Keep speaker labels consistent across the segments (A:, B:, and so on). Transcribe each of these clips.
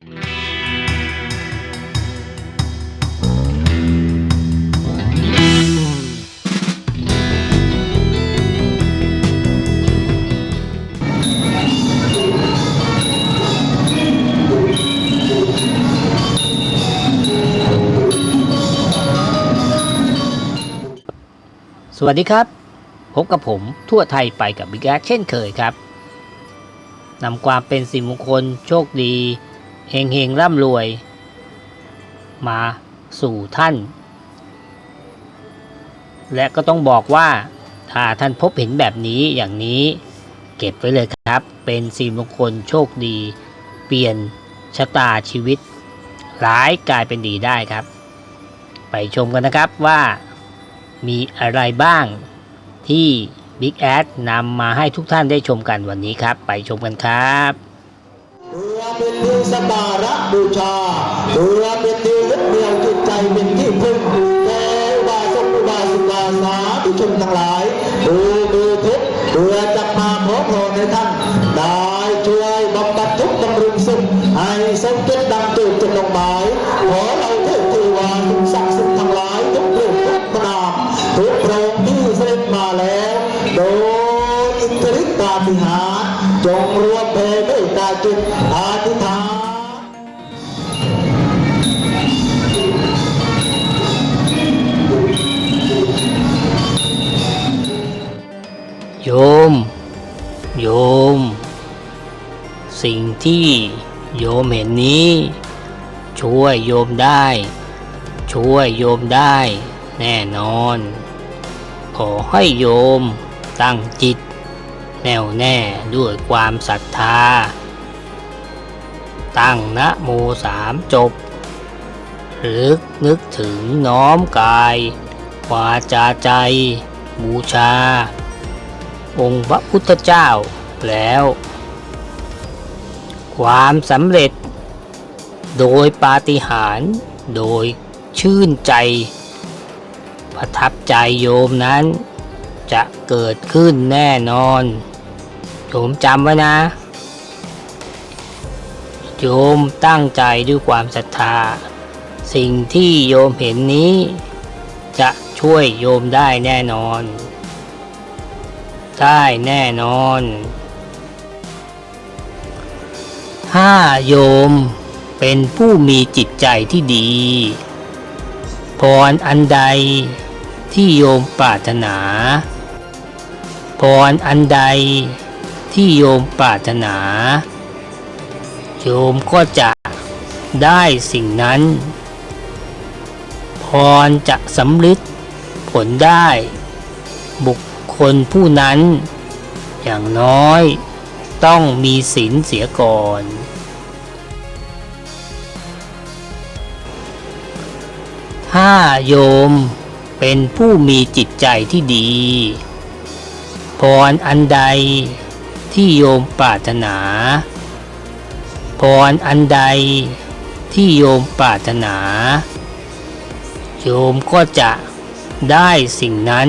A: สวัสดีครับ พบกับผมทั่วไทยไปกับบิ๊กแอเช่นเคยครับนำความเป็นสิมงคลโชคดี เฮงเฮงร่ำรวย มาสู่ท่าน และก็ต้องบอกว่าถ้าท่านพบเห็นแบบนี้อย่างนี้ เก็บไว้เลยครับ เป็นสิริมงคลโชคดี เปลี่ยนชะตาชีวิต ร้ายกลายเป็นดีได้ครับ ไปชมกันนะครับว่ามีอะไรบ้างที่ Big Ad นำมาให้ทุกท่านได้ชมกันวันนี้ครับ ไปชมกันครับ
B: เป็นที่สักการะบูชาเพื่อเป็นที่ยึดเหนี่ยวจิตใจเป็นที่พึ่งแก่อุบาสกอุบาสิกาสาธุชนทั้งหลายดูดูทุกข์เพื่อจะมาขอพรในท่านได้ช่วยบำบัดทุกข์บำรุงสุขให้สมเด็จดังตูดจงลงหมายขอเราเทพเทวาทุกศักดิ์สิทธิ์ทั้งหลายทุกเรื่องทุกพระนามทุกพรงที่เสด็จมาแล้วโดยอิทธิฤทธิปาฏิหาริย์จงรวมเพเมตตาจิต
A: โยม โยม สิ่งที่โยมเห็นนี้ ช่วยโยมได้ ช่วยโยมได้ แน่นอน ขอให้โยมตั้งจิต แน่วแน่ด้วยความศรัทธา ตั้งนะโมสามจบรึกนึกถึงน้อมกาย วาจาใจ บูชา องค์พระพุทธเจ้าแล้ว ความสำเร็จ โดยปาฏิหาริย์โดยชื่นใจ ประทับใจโยมนั้น จะเกิดขึ้นแน่นอน โยมจำไว้นะ โยมตั้งใจด้วยความศรัทธา สิ่งที่โยมเห็นนี้ จะช่วยโยมได้แน่นอน ได้แน่นอน ถ้าโยมเป็นผู้มีจิตใจที่ดี พรอันใดที่โยมปรารถนา พรอันใดที่โยมปรารถนา โยมก็จะได้สิ่งนั้น พรจะสำลิดผลได้บุคค ลผู้นั้น อย่างน้อยต้องมีศีลเสียก่อน ถ้าโยมเป็นผู้มีจิตใจที่ดี พรอันใดที่โยมปรารถนา พรอันใดที่โยมปรารถนา โยมก็จะได้สิ่งนั้น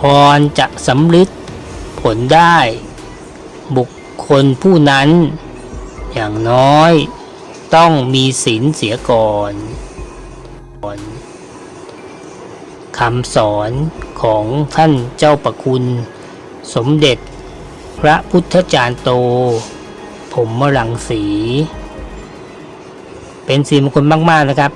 A: พรจะสำลิดผลได้ บุคคลผู้นั้น อย่างน้อยต้องมีศีลเสียก่อนคำสอนของท่านเจ้าประคุณ สมเด็จพระพุทธจารย์โต ผมมรังสี เป็นสีมงคลมาก ๆ นะครับ